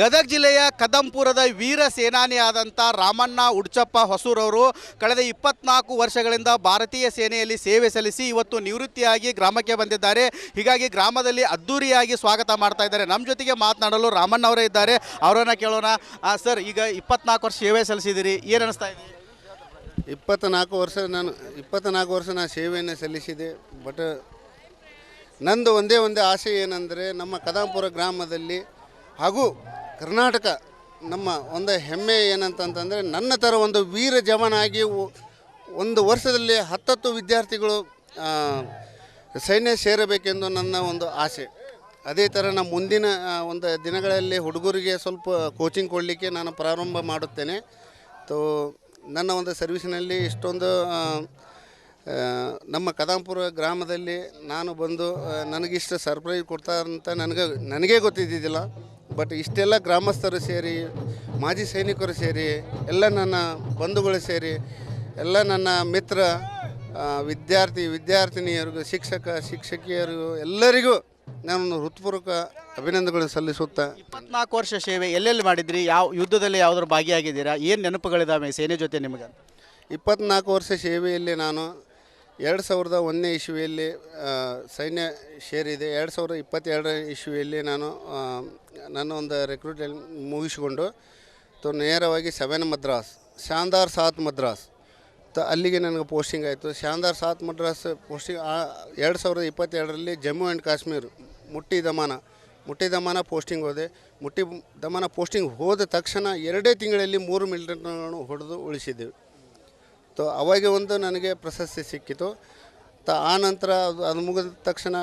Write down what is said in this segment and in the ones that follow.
ಗದಗ ಜಿಲ್ಲೆಯ ಕದಂಪುರದ ವೀರ ಸೇನಾನಿಯಾದಂಥ ರಾಮಣ್ಣ ಉಡ್ಚಪ್ಪ ಹೊಸೂರವರು ಕಳೆದ ಇಪ್ಪತ್ನಾಲ್ಕು ವರ್ಷಗಳಿಂದ ಭಾರತೀಯ ಸೇನೆಯಲ್ಲಿ ಸೇವೆ ಸಲ್ಲಿಸಿ ಇವತ್ತು ನಿವೃತ್ತಿಯಾಗಿ ಗ್ರಾಮಕ್ಕೆ ಬಂದಿದ್ದಾರೆ. ಹೀಗಾಗಿ ಗ್ರಾಮದಲ್ಲಿ ಅದ್ದೂರಿಯಾಗಿ ಸ್ವಾಗತ ಮಾಡ್ತಾ ಇದ್ದಾರೆ. ನಮ್ಮ ಜೊತೆಗೆ ಮಾತನಾಡಲು ರಾಮಣ್ಣ ಅವರೇ ಇದ್ದಾರೆ. ಅವರನ್ನು ಕೇಳೋಣ. ಸರ್, ಈಗ ಇಪ್ಪತ್ನಾಲ್ಕು ವರ್ಷ ಸೇವೆ ಸಲ್ಲಿಸಿದಿರಿ ಏನು ಅನಿಸ್ತಾ ಇದೆ? ಇಪ್ಪತ್ನಾಲ್ಕು ವರ್ಷ ನಾನು ಇಪ್ಪತ್ತ್ನಾಲ್ಕು ವರ್ಷ ನಾನು ಸೇವೆಯನ್ನು ಸಲ್ಲಿಸಿದೆ. ಬಟ್ ನಂದು ಒಂದೇ ಒಂದೇ ಆಸೆ ಏನಂದರೆ ನಮ್ಮ ಕದಂಪುರ ಗ್ರಾಮದಲ್ಲಿ ಹಾಗೂ ಕರ್ನಾಟಕ ನಮ್ಮ ಒಂದು ಹೆಮ್ಮೆ ಏನಂತಂತಂದರೆ ನನ್ನ ಥರ ಒಂದು ವೀರ ಜವನಾಗಿ ಒಂದು ವರ್ಷದಲ್ಲಿ ಹತ್ತತ್ತು ವಿದ್ಯಾರ್ಥಿಗಳು ಸೈನ್ಯ ಸೇರಬೇಕೆಂದು ನನ್ನ ಒಂದು ಆಸೆ. ಅದೇ ಥರ ನಮ್ಮ ಮುಂದಿನ ಒಂದು ದಿನಗಳಲ್ಲಿ ಹುಡುಗರಿಗೆ ಸ್ವಲ್ಪ ಕೋಚಿಂಗ್ ಕೊಡಲಿಕ್ಕೆ ನಾನು ಪ್ರಾರಂಭ ಮಾಡುತ್ತೇನೆ. ತೋ, ನನ್ನ ಒಂದು ಸರ್ವಿಸ್ನಲ್ಲಿ ಇಷ್ಟೊಂದು ನಮ್ಮ ಕದಾಂಪುರ ಗ್ರಾಮದಲ್ಲಿ ನಾನು ಬಂದು ನನಗಿಷ್ಟು ಸರ್ಪ್ರೈಸ್ ಕೊಡ್ತಾರಂತ ನನಗೆ, ನನಗೇ ಗೊತ್ತಿದ್ದಿದ್ದಿಲ್ಲ. ಬಟ್ ಇಷ್ಟೆಲ್ಲ ಗ್ರಾಮಸ್ಥರು ಸೇರಿ ಮಾಜಿ ಸೈನಿಕರು ಸೇರಿ ಎಲ್ಲ ನನ್ನ ಬಂಧುಗಳು ಸೇರಿ ಎಲ್ಲ ನನ್ನ ಮಿತ್ರ ವಿದ್ಯಾರ್ಥಿ ವಿದ್ಯಾರ್ಥಿನಿಯರಿಗೂ ಶಿಕ್ಷಕ ಶಿಕ್ಷಕಿಯರಿಗೂ ಎಲ್ಲರಿಗೂ ನಾನು ಹೃತ್ಪೂರ್ವಕ ಅಭಿನಂದನೆಗಳು ಸಲ್ಲಿಸುತ್ತಾ. ಇಪ್ಪತ್ನಾಲ್ಕು ವರ್ಷ ಸೇವೆ ಎಲ್ಲೆಲ್ಲಿ ಮಾಡಿದ್ರಿ? ಯಾವ ಯುದ್ಧದಲ್ಲಿ ಯಾವ್ದಾದ್ರು ಭಾಗಿಯಾಗಿದ್ದೀರಾ? ಏನು ನೆನಪುಗಳಿದಾವೆ ಸೇನೆ ಜೊತೆ ನಿಮಗೆ? ಇಪ್ಪತ್ನಾಲ್ಕು ವರ್ಷ ಸೇವೆಯಲ್ಲಿ ನಾನು ಎರಡು ಸಾವಿರದ ಒಂದನೇ ಇಸ್ವಿಯಲ್ಲಿ ಸೈನ್ಯ ಸೇರಿದೆ. ಎರಡು ಸಾವಿರದ ಇಪ್ಪತ್ತೆರಡನೇ ಇಸ್ವಿಯಲ್ಲಿ ನಾನು ಆ, ನನ್ನ ಒಂದು ರೆಕ್ರೂಟ್ ಮುಗಿಸಿಕೊಂಡು ತೊ ನೇರವಾಗಿ ಸೆವೆನ್ ಮದ್ರಾಸ್ ಶಾನ್ದಾರ್ ಸಾತ್ ಮದ್ರಾಸ್ ತ ಅಲ್ಲಿಗೆ ನನಗೆ ಪೋಸ್ಟಿಂಗ್ ಆಯಿತು. ಶಾನ್ದಾರ್ ಸಾತ್ ಮದ್ರಾಸ್ ಪೋಸ್ಟಿಂಗ್ ಎರಡು ಸಾವಿರದ ಇಪ್ಪತ್ತೆರಡರಲ್ಲಿ ಜಮ್ಮು ಆ್ಯಂಡ್ ಕಾಶ್ಮೀರ್ ಮುಟ್ಟಿ ದಮಾನ ಮುಟ್ಟಿ ದಮಾನ ಪೋಸ್ಟಿಂಗ್ ಹೋದೆ. ಮುಟ್ಟಿ ದಮಾನ ಪೋಸ್ಟಿಂಗ್ ಹೋದ ತಕ್ಷಣ ಎರಡೇ ತಿಂಗಳಲ್ಲಿ ಮೂರು ಮಿಲಿಟರಿಗಳನ್ನು ಹೊಡೆದು ಉಳಿಸಿದ್ದೆವು ತೊ ಅವಾಗ ಒಂದು ನನಗೆ ಪ್ರಶಸ್ತಿ ಸಿಕ್ಕಿತು. ತ ಆ ನಂತರ ಅದು ಅದು ಮುಗಿದ ತಕ್ಷಣ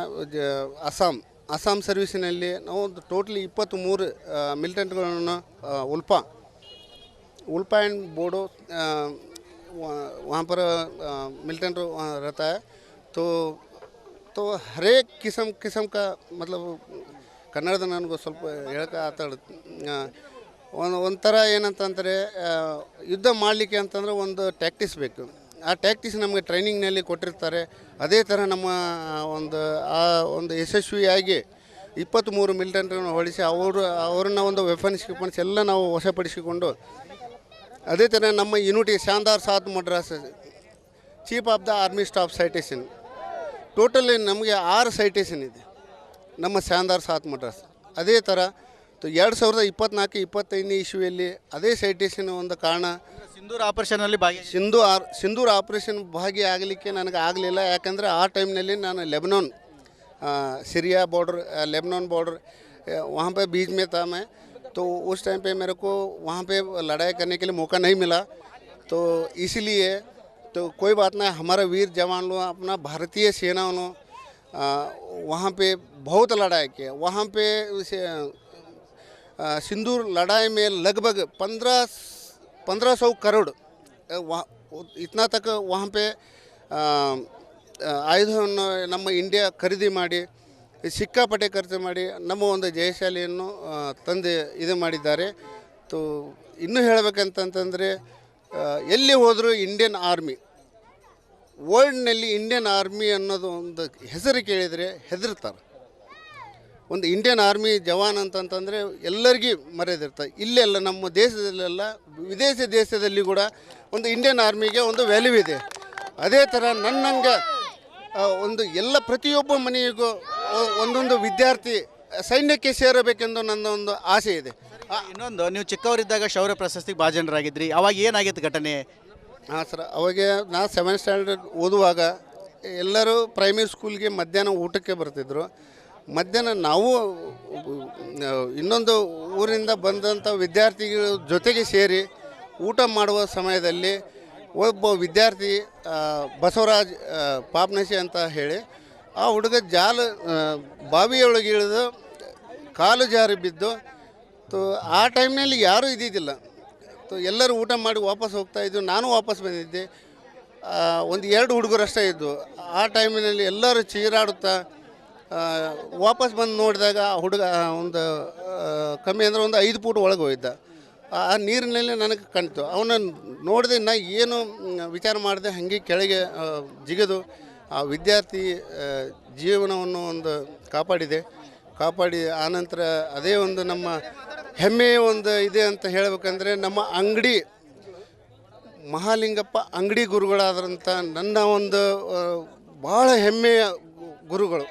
ಅಸ್ಸಾಂ ಅಸ್ಸಾಂ ಸರ್ವೀಸಿನಲ್ಲಿ ನಾವು ಒಂದು ಟೋಟ್ಲಿ ಇಪ್ಪತ್ತ್ಮೂರು ಮಿಲಿಟೆಂಟ್ಗಳನ್ನು ಉಲ್ಪಾ उल्पा एंड बोडो अ, वहाँ वहाँ पर मिलिटेंट रहता है तो तो हर एक किस्म किस्म का मतलब ಕನ್ನಡದ ನನಗೂ ಸ್ವಲ್ಪ ಹೇಳಕ್ಕೆ ಆತಾಡ ಒಂದು ಒಂಥರ ಏನಂತಂದರೆ ಆ, ಯುದ್ಧ ಮಾಡಲಿಕ್ಕೆ ಅಂತಂದರೆ ಒಂದು ಟ್ಯಾಕ್ಟಿಸ್ ಬೇಕು ಆ ಟ್ಯಾಕ್ಟಿಸ್ ನಮಗೆ ಟ್ರೈನಿಂಗ್ನಲ್ಲಿ ಕೊಟ್ಟಿರ್ತಾರೆ. ಅದೇ ಥರ ನಮ್ಮ ಒಂದು, ಆ, ಒಂದು ಯಶಸ್ವಿಯಾಗಿ ಇಪ್ಪತ್ತ್ಮೂರು ಮಿಲಿಟೆಂಟ್ಗಳನ್ನು ಹೊಳಿಸಿ ಅವರು, ಅವ್ರನ್ನ ಒಂದು ವೆಫನ್ಸ್ ಕಿಪನ್ಸ್ ಎಲ್ಲ ನಾವು ವಶಪಡಿಸಿಕೊಂಡು, ಅದೇ ಥರ ನಮ್ಮ ಯೂನಿಟಿ ಶಾನ್ದಾರ್ ಸಾತ್ Madras chief of the army staff citation totally ನಮಗೆ ಆರು ಸೈಟೇಷನ್ ಇದೆ ನಮ್ಮ ಶಾನ್ದಾರ್ ಸಾತ್ ಮಡ್ರಾಸ್ ಅದೇ ಥರ ಎರಡು ಸಾವಿರದ ಇಪ್ಪತ್ತ್ನಾಲ್ಕು ಇಪ್ಪತ್ತೈದನೇ ಇಶ್ಯೂಯಲ್ಲಿ ಅದೇ ಸೈಟೇಷನ್ ಒಂದು ಕಾರಣ ಸಿಂಧೂರ್ ಆಪರೇಷನಲ್ಲಿ ಭಾಗಿ ಸಿಂಧು ಆರ್ ಸಿಂಧೂರ್ ಆಪರೇಷನ್ ಭಾಗಿಯಾಗಲಿಕ್ಕೆ ನನಗೆ ಆಗಲಿಲ್ಲ ಯಾಕಂದರೆ ಆ ಟೈಮ್ನಲ್ಲಿ ನಾನು Lebanon Syria border Lebanon border वहाँ पे बीच में था मैं तो उस टाइम पे मेरे को वहाँ पे लड़ाई करने के लिए मौका नहीं मिला तो इसलिए तो कोई बात नहीं हमारा वीर जवान लोग अपना भारतीय सेनाओं ने आ, वहाँ पे बहुत लड़ाई किया वहाँ पे उसे आ, सिंदूर लड़ाई में लगभग पंद्रह पंद्रह सौ करोड़ ಇತ್ನ ತಕ ವಹಂಪೆ ಆಯುಧವನ್ನು ನಮ್ಮ ಇಂಡಿಯಾ ಖರೀದಿ ಮಾಡಿ, ಸಿಕ್ಕಾಪಟ್ಟೆ ಖರ್ಚು ಮಾಡಿ, ನಮ್ಮ ಒಂದು ಜಯಶಾಲಿಯನ್ನು ತಂದೆ ಇದು ಮಾಡಿದ್ದಾರೆ. ತೋ, ಇನ್ನೂ ಹೇಳಬೇಕಂತಂತಂದರೆ ಎಲ್ಲಿ ಹೋದರೂ ಇಂಡಿಯನ್ ಆರ್ಮಿ ವರ್ಲ್ಡ್ನಲ್ಲಿ ಇಂಡಿಯನ್ ಆರ್ಮಿ ಅನ್ನೋದು ಒಂದು ಹೆಸರು ಕೇಳಿದರೆ ಹೆದರ್ತಾರೆ. ಒಂದು ಇಂಡಿಯನ್ ಆರ್ಮಿ ಜವಾನ್ ಅಂತಂತಂದರೆ ಎಲ್ಲರಿಗೂ ಮರ್ಯಾದಿರ್ತಾರೆ ಇಲ್ಲೆಲ್ಲ ನಮ್ಮ ದೇಶದಲ್ಲೆಲ್ಲ ವಿದೇಶಿ ದೇಶದಲ್ಲಿ ಕೂಡ ಒಂದು ಇಂಡಿಯನ್ ಆರ್ಮಿಗೆ ಒಂದು ವ್ಯಾಲ್ಯೂ ಇದೆ. ಅದೇ ಥರ ನನ್ನಂಗೆ ಒಂದು ಎಲ್ಲ ಪ್ರತಿಯೊಬ್ಬ ಮನೆಯಿಗೂ ಒ- ಒಂದೊಂದು ವಿದ್ಯಾರ್ಥಿ ಸೈನ್ಯಕ್ಕೆ ಸೇರಬೇಕೆಂದು ನನ್ನ ಒಂದು ಆಸೆ ಇದೆ. ಇನ್ನೊಂದು ನೀವು ಚಿಕ್ಕವರಿದ್ದಾಗ ಶೌರ್ಯ ಪ್ರಶಸ್ತಿಗೆ ಭಾಜನರಾಗಿದ್ದಿರಿ ಅವಾಗ ಏನಾಗಿತ್ತು ಘಟನೆ? ಹಾಂ ಸರ್ ಅವಾಗ ನಾ ಸೆವೆಂತ್ ಸ್ಟ್ಯಾಂಡರ್ಡ್ ಓದುವಾಗ ಎಲ್ಲರೂ ಪ್ರೈಮರಿ ಸ್ಕೂಲ್ಗೆ ಮಧ್ಯಾಹ್ನ ಊಟಕ್ಕೆ ಬರ್ತಿದ್ರು. ಮಧ್ಯಾಹ್ನ ನಾವು, ಇನ್ನೊಂದು ಊರಿಂದ ಬಂದಂಥ ವಿದ್ಯಾರ್ಥಿಗಳ ಜೊತೆಗೆ ಸೇರಿ ಊಟ ಮಾಡುವ ಸಮಯದಲ್ಲಿ ಒಬ್ಬ ವಿದ್ಯಾರ್ಥಿ ಬಸವರಾಜ್ ಪಾಪ್ನಶಿ ಅಂತ ಹೇಳಿ, ಆ ಹುಡುಗ ಜಾಲ ಬಾವಿಯೊಳಗೆ ಇಳಿದು ಕಾಲು ಜಾರಿ ಬಿದ್ದು, ತೋ, ಆ ಟೈಮ್ನಲ್ಲಿ ಯಾರೂ ಇದ್ದಿದ್ದಿಲ್ಲ. ತೋ, ಎಲ್ಲರೂ ಊಟ ಮಾಡಿ ವಾಪಸ್ ಹೋಗ್ತಾ ಇದ್ದು ನಾನು ವಾಪಸ್ ಬಂದಿದ್ದೆ. ಒಂದು ಎರಡು ಹುಡುಗರು ಅಷ್ಟೇ ಇದ್ದು, ಆ ಟೈಮಿನಲ್ಲಿ ಎಲ್ಲರೂ ಚೀರಾಡುತ್ತಾ ವಾಪಸ್ ಬಂದು ನೋಡಿದಾಗ ಹುಡುಗ ಒಂದು ಕಮ್ಮಿ ಅಂದರೆ ಒಂದು ಐದು ಫೂಟ್ ಒಳಗೆ ಹೋಗಿದ್ದ ಆ ನೀರಿನಲ್ಲಿ ನನಗೆ ಕಾಣ್ತು ಅವನ ನೋಡಿದೆ, ನಾ ಏನು ವಿಚಾರ ಮಾಡಿದೆ, ಹಾಗೆ ಕೆಳಗೆ ಜಿಗಿದು, ಆ ವಿದ್ಯಾರ್ಥಿ ಜೀವನವನ್ನು ಒಂದು ಕಾಪಾಡಿದೆ. ಕಾಪಾಡಿ ಆನಂತರ ಅದೇ ಒಂದು ನಮ್ಮ ಹೆಮ್ಮೆಯ ಒಂದು ಇದೆ ಅಂತ ಹೇಳಬೇಕಂದ್ರೆ, ನಮ್ಮ ಅಂಗಡಿ, ಮಹಾಲಿಂಗಪ್ಪ ಅಂಗಡಿ ಗುರುಗಳಾದಂಥ ನನ್ನ ಒಂದು ಭಾಳ ಹೆಮ್ಮೆಯ ಗುರುಗಳು.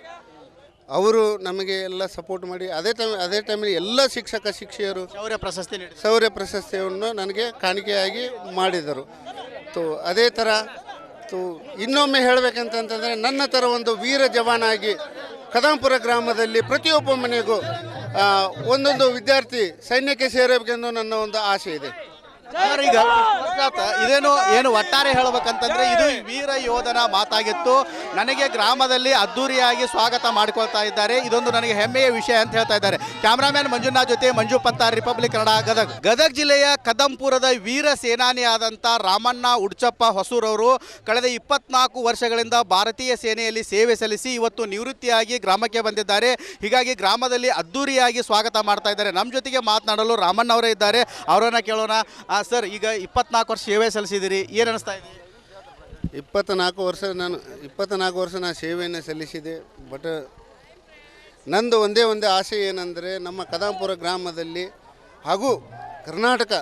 ಅವರು ನಮಗೆ ಎಲ್ಲ ಸಪೋರ್ಟ್ ಮಾಡಿ ಅದೇ ಟೈಮ್ ಅದೇ ಟೈಮಲ್ಲಿ ಎಲ್ಲ ಶಿಕ್ಷಕ ಶಿಕ್ಷೆಯರು ಶೌರ್ಯ ಪ್ರಶಸ್ತಿ ನೀಡಿದ್ರು. ಶೌರ್ಯ ಪ್ರಶಸ್ತಿಯನ್ನು ನನಗೆ ಕಾಣಿಕೆಯಾಗಿ ಮಾಡಿದರು. ತೋ ಅದೇ ಥರ ತು ಇನ್ನೊಮ್ಮೆ ಹೇಳಬೇಕಂತಂತಂದರೆ ನನ್ನ ಥರ ಒಂದು ವೀರ ಜವಾನಾಗಿ ಕದಂಪುರ ಗ್ರಾಮದಲ್ಲಿ ಪ್ರತಿಯೊಬ್ಬ ಮನೆಗೂ ಒಂದೊಂದು ವಿದ್ಯಾರ್ಥಿ ಸೈನ್ಯಕ್ಕೆ ಸೇರಬೇಕೆಂದು ನನ್ನ ಒಂದು ಆಸೆ ಇದೆ. ಈಗ ಇದೇನು, ಏನು ಒಟ್ಟಾರೆ ಹೇಳ್ಬೇಕಂತಂದ್ರೆ ಇದು ವೀರ ಯೋಧನ ಮಾತಾಗಿತ್ತು. ನನಗೆ ಗ್ರಾಮದಲ್ಲಿ ಅದ್ದೂರಿಯಾಗಿ ಸ್ವಾಗತ ಮಾಡ್ಕೊಳ್ತಾ ಇದ್ದಾರೆ. ಇದೊಂದು ನನಗೆ ಹೆಮ್ಮೆಯ ವಿಷಯ ಅಂತ ಹೇಳ್ತಾ ಇದ್ದಾರೆ. ಕ್ಯಾಮ್ರಾಮ್ಯಾನ್ ಮಂಜುನಾಥ್ ಜೊತೆ ಮಂಜು ಪಂತ ರಿಪಬ್ಲಿಕ್ ಕನ್ನಡ, ಗದಗ್. ಗದಗ್ ಜಿಲ್ಲೆಯ ಕದಂಪುರದ ವೀರ ಸೇನಾನಿಯಾದಂಥ ರಾಮಣ್ಣ ಉಡ್ಚಪ್ಪ ಹೊಸೂರವರು ಕಳೆದ ಇಪ್ಪತ್ನಾಲ್ಕು ವರ್ಷಗಳಿಂದ ಭಾರತೀಯ ಸೇನೆಯಲ್ಲಿ ಸೇವೆ ಸಲ್ಲಿಸಿ ಇವತ್ತು ನಿವೃತ್ತಿಯಾಗಿ ಗ್ರಾಮಕ್ಕೆ ಬಂದಿದ್ದಾರೆ. ಹೀಗಾಗಿ ಗ್ರಾಮದಲ್ಲಿ ಅದ್ದೂರಿಯಾಗಿ ಸ್ವಾಗತ ಮಾಡ್ತಾ ಇದ್ದಾರೆ. ನಮ್ಮ ಜೊತೆಗೆ ಮಾತನಾಡಲು ರಾಮಣ್ಣ ಅವರೇ ಇದ್ದಾರೆ. ಅವರನ್ನ ಕೇಳೋಣ. ಆ, ಸರ್ ಈಗ ಇಪ್ಪತ್ನಾಲ್ಕು ವರ್ಷ ಸೇವೆ ಸಲ್ಲಿಸಿದಿರಿ. ಏನು ಅನಿಸ್ತಾ ಇದೆ? ಇಪ್ಪತ್ತ್ನಾಲ್ಕು ವರ್ಷ ನಾನು ಇಪ್ಪತ್ತ್ನಾಲ್ಕು ವರ್ಷ ನಾನು ಸೇವೆಯನ್ನು ಸಲ್ಲಿಸಿದೆ. ಬಟ್ ನಂದು ಒಂದೇ ಒಂದೇ ಆಸೆ ಏನಂದರೆ ನಮ್ಮ ಕದಾಂಪುರ ಗ್ರಾಮದಲ್ಲಿ ಹಾಗೂ ಕರ್ನಾಟಕ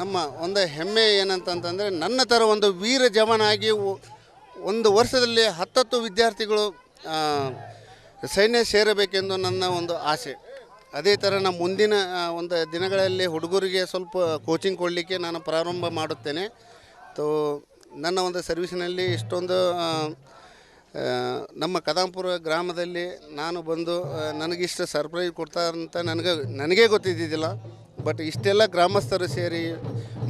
ನಮ್ಮ ಒಂದು ಹೆಮ್ಮೆ ಏನಂತಂತಂದರೆ ನನ್ನ ಥರ ಒಂದು ವೀರ ಜವಾನಾಗಿ ಒಂದು ವರ್ಷದಲ್ಲಿ ಹತ್ತತ್ತು ವಿದ್ಯಾರ್ಥಿಗಳು ಸೈನ್ಯ ಸೇರಬೇಕೆಂದು ನನ್ನ ಒಂದು ಆಸೆ. ಅದೇ ಥರ ನಮ್ಮ ಮುಂದಿನ ಒಂದು ದಿನಗಳಲ್ಲಿ ಹುಡುಗರಿಗೆ ಸ್ವಲ್ಪ ಕೋಚಿಂಗ್ ಕೊಡಲಿಕ್ಕೆ ನಾನು ಪ್ರಾರಂಭ ಮಾಡುತ್ತೇನೆ. ತೋ ನನ್ನ ಒಂದು ಸರ್ವಿಸಿನಲ್ಲಿ ಇಷ್ಟೊಂದು ನಮ್ಮ ಕದಾಂಪುರ ಗ್ರಾಮದಲ್ಲಿ ನಾನು ಬಂದು ನನಗಿಷ್ಟು ಸರ್ಪ್ರೈಸ್ ಕೊಡ್ತಾರಂತ ನನಗೆ, ನನಗೇ ಗೊತ್ತಿದ್ದಿದ್ದಿಲ್ಲ. ಬಟ್ ಇಷ್ಟೆಲ್ಲ ಗ್ರಾಮಸ್ಥರು ಸೇರಿ,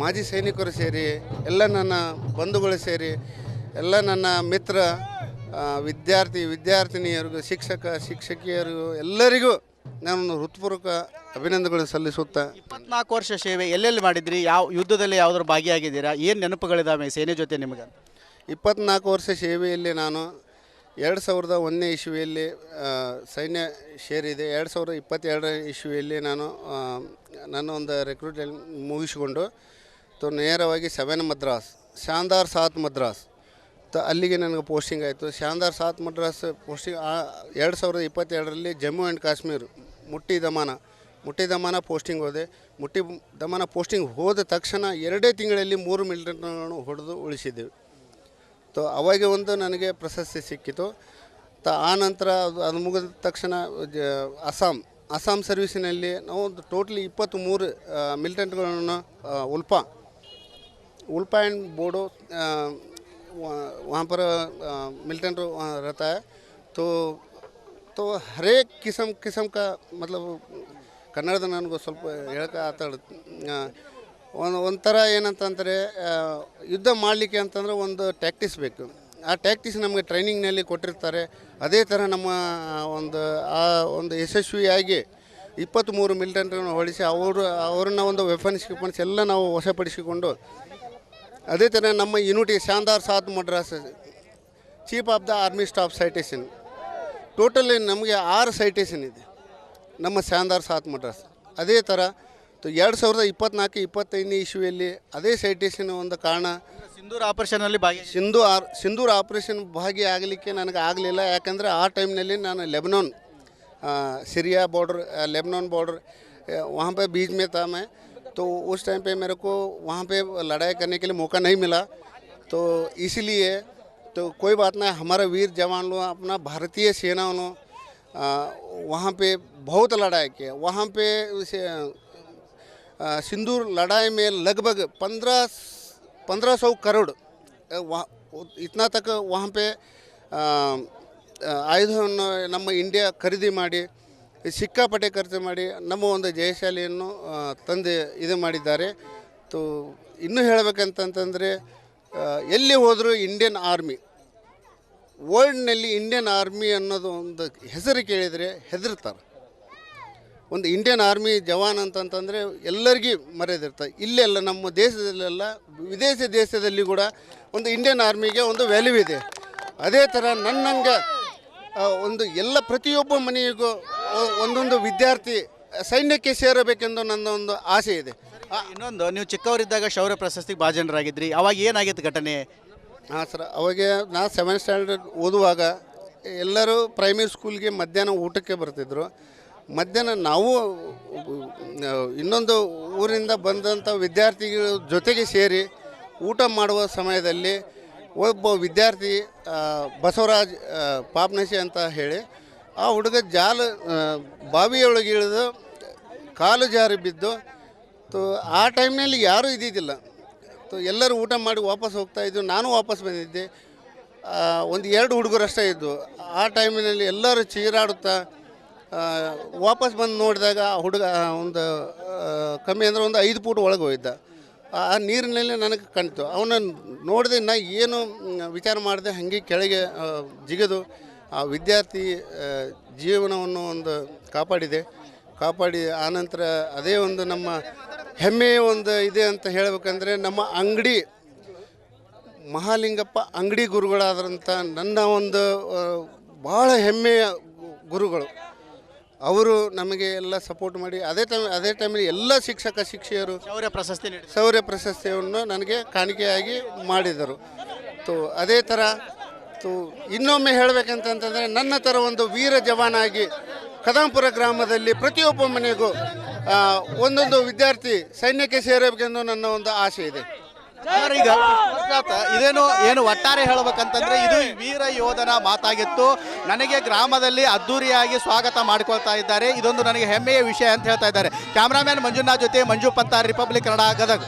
ಮಾಜಿ ಸೈನಿಕರು ಸೇರಿ, ಎಲ್ಲ ನನ್ನ ಬಂಧುಗಳು ಸೇರಿ, ಎಲ್ಲ ನನ್ನ ಮಿತ್ರ ವಿದ್ಯಾರ್ಥಿ, ವಿದ್ಯಾರ್ಥಿನಿಯರಿಗೂ, ಶಿಕ್ಷಕ, ಶಿಕ್ಷಕಿಯರಿಗೂ ಎಲ್ಲರಿಗೂ ನಾನು ಹೃತ್ಪೂರ್ವಕ ಅಭಿನಂದನೆಗಳನ್ನು ಸಲ್ಲಿಸುತ್ತಾ ಇಪ್ಪತ್ನಾಲ್ಕು ವರ್ಷ ಸೇವೆ ಎಲ್ಲೆಲ್ಲಿ ಮಾಡಿದ್ರಿ? ಯಾವ ಯುದ್ಧದಲ್ಲಿ ಯಾವ್ದಾದ್ರು ಭಾಗಿಯಾಗಿದ್ದೀರಾ? ಏನು ನೆನಪುಗಳಿದಾವೆ ಸೇನೆ ಜೊತೆ ನಿಮಗೆ? ಇಪ್ಪತ್ನಾಲ್ಕು ವರ್ಷ ಸೇವೆಯಲ್ಲಿ ನಾನು ಎರಡು ಸಾವಿರದ ಒಂದನೇ ಇಸ್ವಿಯಲ್ಲಿ ಸೈನ್ಯ ಸೇರಿದೆ. ಎರಡು ಸಾವಿರದ ಇಪ್ಪತ್ತೆರಡನೇ ಇಸ್ವಿಯಲ್ಲಿ ನಾನು ಆ, ನನ್ನ ಒಂದು ರೆಕ್ರೂಟ್ ಮುಗಿಸಿಕೊಂಡು ತು ನೇರವಾಗಿ ಸೆವೆನ್ ಮದ್ರಾಸ್ ಶಾನ್ದಾರ್ ಸಾತ್ ಮದ್ರಾಸ್. ತ ಅಲ್ಲಿಗೆ ನನಗೆ ಪೋಸ್ಟಿಂಗ್ ಆಯಿತು. ಶಾನ್ದಾರ್ ಸಾತ್ ಮಡ್ರಾಸ್ ಪೋಸ್ಟಿಂಗ್ ಎರಡು ಸಾವಿರದ ಇಪ್ಪತ್ತೆರಡರಲ್ಲಿ ಜಮ್ಮು ಆ್ಯಂಡ್ ಕಾಶ್ಮೀರ್ ಮುಟ್ಟಿ ದಮಾನ ಮುಟ್ಟಿ ದಮಾನ ಪೋಸ್ಟಿಂಗ್ ಹೋದೆ. ಮುಟ್ಟಿ ದಮಾನ ಪೋಸ್ಟಿಂಗ್ ಹೋದ ತಕ್ಷಣ ಎರಡೇ ತಿಂಗಳಲ್ಲಿ ಮೂರು ಮಿಲಿಟನ್ನು ಹೊಡೆದು ಉಳಿಸಿದ್ದೀವಿ ತೊ ಅವಾಗ ಒಂದು ನನಗೆ ಪ್ರಶಸ್ತಿ ಸಿಕ್ಕಿತು. ತ ಆ ನಂತರ ಅದು ಅದು ಮುಗಿದ ತಕ್ಷಣ ಜ ಅಸ್ಸಾಂ ಅಸ್ಸಾಂ ಸರ್ವೀಸಿನಲ್ಲಿ ನಾವು ಒಂದು ಟೋಟ್ಲಿ ಇಪ್ಪತ್ತ್ಮೂರು ಮಿಲಿಟೆಂಟ್ಗಳನ್ನು ಉಲ್ಪಾ ಉಲ್ಪಾ ಆ್ಯಂಡ್ ಬೋಡೋ वहाँ वहाँ पर मिलिटेंट रहता है तो तो हर एक किस्म किस्म का मतलब ಕನ್ನಡದ ನನಗೂ ಸ್ವಲ್ಪ ಹೇಳಕ್ಕೆ ಆತಾಡ ಒಂದು ಒಂಥರ ಏನಂತಂದರೆ ಆ, ಯುದ್ಧ ಮಾಡಲಿಕ್ಕೆ ಅಂತಂದರೆ ಒಂದು ಟ್ಯಾಕ್ಟಿಸ್ ಬೇಕು ಆ ಟ್ಯಾಕ್ಟಿಸ್ ನಮಗೆ ಟ್ರೈನಿಂಗ್ನಲ್ಲಿ ಕೊಟ್ಟಿರ್ತಾರೆ ಅದೇ ಥರ ನಮ್ಮ ಒಂದು ಆ ಒಂದು ಯಶಸ್ವಿಯಾಗಿ ಇಪ್ಪತ್ತ್ಮೂರು ಮಿಲಿಟೆಂಟ್ಗಳನ್ನು ಹೊಳಿಸಿ ಅವರು ಅವ್ರನ್ನ ಒಂದು ವೆಪನ್ಸ್ ಗಿಪನ್ಸ್ ಎಲ್ಲ ನಾವು ವಶಪಡಿಸಿಕೊಂಡು ಅದೇ ಥರ ನಮ್ಮ ಯೂನಿಟಿ ಶಾಂದಾರ್ ಸಾತ್ Madras chief of the army staff citation totally ನಮಗೆ ಆರು ಸೈಟೇಷನ್ ಇದೆ ನಮ್ಮ ಶಾಂದಾರ್ ಸಾತ್ ಮಡ್ರಾಸ್ ಅದೇ ಥರ ಎರಡು ಸಾವಿರದ ಇಪ್ಪತ್ನಾಲ್ಕು ಇಪ್ಪತ್ತೈದನೇ ಇಸ್ವಿಯಲ್ಲಿ ಅದೇ ಸೈಟೇಷನ್ ಒಂದು ಕಾರಣ ಸಿಂಧೂರ್ ಆಪರೇಷನಲ್ಲಿ ಭಾಗಿ ಸಿಂಧು ಆರ್ ಸಿಂಧೂರ್ ಆಪರೇಷನ್ ಭಾಗಿಯಾಗಲಿಕ್ಕೆ ನನಗೆ ಆಗಲಿಲ್ಲ ಯಾಕಂದರೆ ಆ ಟೈಮ್ನಲ್ಲಿ ನಾನು Lebanon uh, Syria border uh, Lebanon border uh, वहाँ पे बीच में था मैं तो उस टाइम पे मेरे को वहाँ पे लड़ाई करने के लिए मौका नहीं मिला। तो इसीलिए तो कोई बात नहीं, हमारे वीर जवान लोग, अपना भारतीय सेना उन्हों वहाँ पे बहुत लड़ाई किया वहाँ पे उसे सिंदूर लड़ाई में लगभग पंद्रह पंद्रह सौ करोड़ वहाँ, इतना तक वहाँ पे आयुध नम, इंडिया खरीदी मारी। ಸಿಕ್ಕಾಪಟ್ಟೆ ಖರ್ಚು ಮಾಡಿ ನಮ್ಮ ಒಂದು ಜಯಶಾಲಿಯನ್ನು ತಂದೆ ಇದು ಮಾಡಿದ್ದಾರೆ. ತು, ಇನ್ನೂ ಹೇಳಬೇಕಂತಂತಂದರೆ ಎಲ್ಲಿ ಹೋದರೂ ಇಂಡಿಯನ್ ಆರ್ಮಿ ವರ್ಲ್ಡ್ನಲ್ಲಿ ಇಂಡಿಯನ್ ಆರ್ಮಿ ಅನ್ನೋದು ಒಂದು ಹೆಸರು ಕೇಳಿದರೆ ಹೆದರ್ತಾರೆ. ಒಂದು ಇಂಡಿಯನ್ ಆರ್ಮಿ ಜವಾನ್ ಅಂತಂತಂದರೆ ಎಲ್ಲರಿಗೂ ಮರ್ಯಾದಿರ್ತಾರೆ ಇಲ್ಲೆಲ್ಲ ನಮ್ಮ ದೇಶದಲ್ಲೆಲ್ಲ ವಿದೇಶಿ ದೇಶದಲ್ಲಿ ಕೂಡ ಒಂದು ಇಂಡಿಯನ್ ಆರ್ಮಿಗೆ ಒಂದು ವ್ಯಾಲ್ಯೂ ಇದೆ. ಅದೇ ಥರ ನನ್ನಂಗೆ ಒಂದು ಎಲ್ಲ ಪ್ರತಿಯೊಬ್ಬ ಮನೆಯಿಗೂ ಒ- ಒಂದೊಂದು ವಿದ್ಯಾರ್ಥಿ ಸೈನ್ಯಕ್ಕೆ ಸೇರಬೇಕೆಂದು ನನ್ನ ಒಂದು ಆಸೆ ಇದೆ. ಇನ್ನೊಂದು ನೀವು ಚಿಕ್ಕವರಿದ್ದಾಗ ಶೌರ್ಯ ಪ್ರಶಸ್ತಿಗೆ ಭಾಜನರಾಗಿದ್ರಿ ಅವಾಗ ಏನಾಗಿತ್ತು ಘಟನೆ? ಹಾಂ ಸರ್ ಅವಾಗ ನಾ ಸೆವೆನ್ ಸ್ಟ್ಯಾಂಡರ್ಡ್ ಓದುವಾಗ ಎಲ್ಲರೂ ಪ್ರೈಮರಿ ಸ್ಕೂಲ್ಗೆ ಮಧ್ಯಾಹ್ನ ಊಟಕ್ಕೆ ಬರ್ತಿದ್ರು. ಮಧ್ಯಾಹ್ನ ನಾವು ಇನ್ನೊಂದು ಊರಿಂದ ಬಂದಂಥ ವಿದ್ಯಾರ್ಥಿಗಳ ಜೊತೆಗೆ ಸೇರಿ ಊಟ ಮಾಡುವ ಸಮಯದಲ್ಲಿ ಒಬ್ಬ ವಿದ್ಯಾರ್ಥಿ ಬಸವರಾಜ್ ಪಾಪ್ನಶಿ ಅಂತ ಹೇಳಿ ಆ ಹುಡುಗ ಜಾಲ ಬಾವಿಯೊಳಗೆ ಇಳಿದು ಕಾಲು ಜಾರಿ ಬಿದ್ದು, ತೋ, ಆ ಟೈಮ್ನಲ್ಲಿ ಯಾರೂ ಇದ್ದಿದ್ದಿಲ್ಲ. ತೋ, ಎಲ್ಲರೂ ಊಟ ಮಾಡಿ ವಾಪಸ್ ಹೋಗ್ತಾ ಇದ್ವು ನಾನು ವಾಪಸ್ ಬಂದಿದ್ದೆ. ಒಂದು ಎರಡು ಹುಡುಗರು ಅಷ್ಟೇ ಇದ್ದು. ಆ ಟೈಮಿನಲ್ಲಿ ಎಲ್ಲರೂ ಚೀರಾಡುತ್ತಾ ವಾಪಸ್ ಬಂದು ನೋಡಿದಾಗ ಆ ಹುಡುಗ ಒಂದು ಕಮ್ಮಿ ಅಂದರೆ ಒಂದು ಐದು ಫೂಟ್ ಒಳಗೆ ಹೋಗಿದ್ದ. ಆ ನೀರಿನಲ್ಲಿ ನನಗೆ ಕಾಣ್ತು ಅವನ ನೋಡಿದೆ, ನಾ ಏನು ವಿಚಾರ ಮಾಡಿದೆ, ಹಾಗೆ ಕೆಳಗೆ ಜಿಗಿದು ಆ ವಿದ್ಯಾರ್ಥಿ ಜೀವನವನ್ನು ಒಂದು ಕಾಪಾಡಿದೆ. ಕಾಪಾಡಿ ಆನಂತರ ಅದೇ ಒಂದು ನಮ್ಮ ಹೆಮ್ಮೆಯ ಒಂದು ಇದೆ ಅಂತ ಹೇಳಬೇಕಂದ್ರೆ ನಮ್ಮ ಅಂಗಡಿ ಮಹಾಲಿಂಗಪ್ಪ ಅಂಗಡಿ ಗುರುಗಳಾದಂಥ ನನ್ನ ಒಂದು ಭಾಳ ಹೆಮ್ಮೆಯ ಗುರುಗಳು. ಅವರು ನಮಗೆ ಎಲ್ಲ ಸಪೋರ್ಟ್ ಮಾಡಿ ಅದೇ ಟೈಮ್ ಅದೇ ಟೈಮಲ್ಲಿ ಎಲ್ಲ ಶಿಕ್ಷಕ ಶಿಕ್ಷೆಯರು ಶೌರ್ಯ ಪ್ರಶಸ್ತಿ ಶೌರ್ಯ ಪ್ರಶಸ್ತಿಯನ್ನು ನನಗೆ ಕಾಣಿಕೆಯಾಗಿ ಮಾಡಿದರು. ತೋ ಅದೇ ಥರ ತೋ ಇನ್ನೊಮ್ಮೆ ಹೇಳಬೇಕಂತಂತಂದರೆ ನನ್ನ ಥರ ಒಂದು ವೀರ ಜವಾನಾಗಿ ಕದಂಪುರ ಗ್ರಾಮದಲ್ಲಿ ಪ್ರತಿಯೊಬ್ಬ ಮನೆಗೂ ಒಂದೊಂದು ವಿದ್ಯಾರ್ಥಿ ಸೈನ್ಯಕ್ಕೆ ಸೇರಬೇಕೆಂದು ನನ್ನ ಒಂದು ಆಸೆ ಇದೆ. ಈಗ ಇದೇನು, ಏನು ಒಟ್ಟಾರೆ ಹೇಳಬೇಕಂತಂದ್ರೆ ಇದು ವೀರ ಯೋಧನ ಮಾತಾಗಿತ್ತು. ನನಗೆ ಗ್ರಾಮದಲ್ಲಿ ಅದ್ದೂರಿಯಾಗಿ ಸ್ವಾಗತ ಮಾಡ್ಕೊಳ್ತಾ ಇದ್ದಾರೆ. ಇದೊಂದು ನನಗೆ ಹೆಮ್ಮೆಯ ವಿಷಯ ಅಂತ ಹೇಳ್ತಾ ಇದ್ದಾರೆ. ಕ್ಯಾಮ್ರಾಮ್ಯಾನ್ ಮಂಜುನಾಥ್ ಜೊತೆ ಮಂಜು ಪಂತ ರಿಪಬ್ಲಿಕ್ ಕನ್ನಡ ಗದಗ್.